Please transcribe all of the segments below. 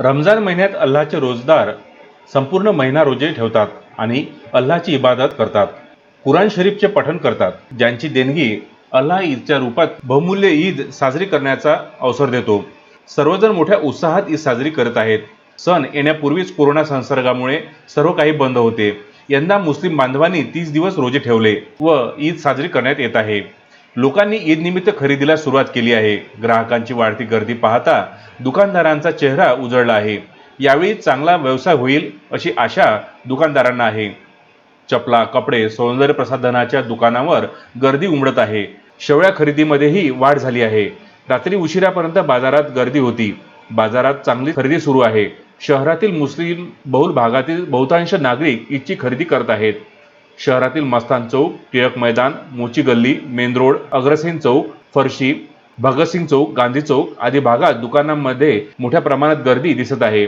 रमजान महिन्यात अल्लाचे रोजदार संपूर्ण महिना रोजे ठेवतात आणि अल्लाची इबादत करतात. कुराण शरीफचे पठण करतात. ज्यांची देणगी अल्लाह ईदच्या रूपात बहुमूल्य ईद साजरी करण्याचा अवसर देतो. सर्वजण मोठ्या उत्साहात ईद साजरी करत आहेत. सण येण्यापूर्वीच कोरोना संसर्गामुळे सर्व काही बंद होते. यंदा मुस्लिम बांधवांनी तीस दिवस रोजे ठेवले व ईद साजरी करण्यात येत आहे. लोकांनी ईद निमित्त खरेदीला सुरुवात केली आहे. ग्राहकांची वाढती गर्दी पाहता दुकानदारांचा चेहरा उजळला आहे. यावेळी चांगला व्यवसाय होईल अशी आशा दुकानदारांना आहे. चपला कपडे सौंदर्य प्रसाधनाच्या दुकानावर गर्दी उमडत आहे. शेवळ्या खरेदीमध्येही वाढ झाली आहे. रात्री उशिरापर्यंत बाजारात गर्दी होती. बाजारात चांगली खरेदी सुरू आहे. शहरातील मुस्लिम बहुल भागातील बहुतांश नागरिक ईदची खरेदी करत आहेत. शहरातील मस्तान चौक टिळक मैदान मोची गल्ली मेन रोड अग्रसेन चौक फरशी भगतसिंग चौक गांधी चौक आदी भागात दुकानांमध्ये मोठ्या प्रमाणात गर्दी दिसत आहे.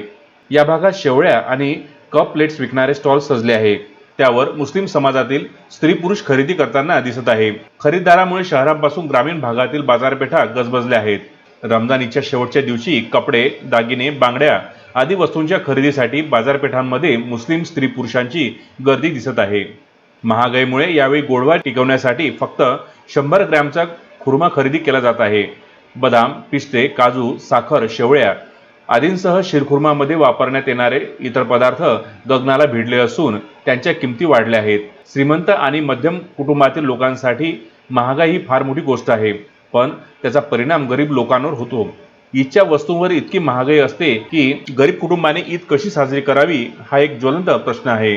या भागात शेवळ्या आणि कप प्लेट्स विकणारे स्टॉल सजले आहे त्यावर मुस्लिम समाजातील स्त्री पुरुष खरेदी करताना दिसत आहे. खरीददारामुळे शहरापासून ग्रामीण भागातील बाजारपेठा गजबजल्या आहेत. रमजानीच्या शेवटच्या दिवशी कपडे दागिने बांगड्या आदी वस्तूंच्या खरेदीसाठी बाजारपेठांमध्ये मुस्लिम स्त्री पुरुषांची गर्दी दिसत आहे. महागाईमुळे यावेळी गोडवा टिकवण्यासाठी फक्त शंभर ग्रॅमचा खुर्मा खरेदी केला जात आहे. बदाम पिस्ते काजू साखर शेवळ्या आदींसह शिरखुर्मामध्ये वापरण्यात येणारे इतर पदार्थ गगनाला भिडले असून त्यांच्या किमती वाढल्या आहेत. श्रीमंत आणि मध्यम कुटुंबातील लोकांसाठी महागाई ही फार मोठी गोष्ट आहे पण त्याचा परिणाम गरीब लोकांवर होतो. ईदच्या वस्तूंवर इतकी महागाई असते की गरीब कुटुंबाने ईद कशी साजरी करावी हा एक ज्वलंत प्रश्न आहे.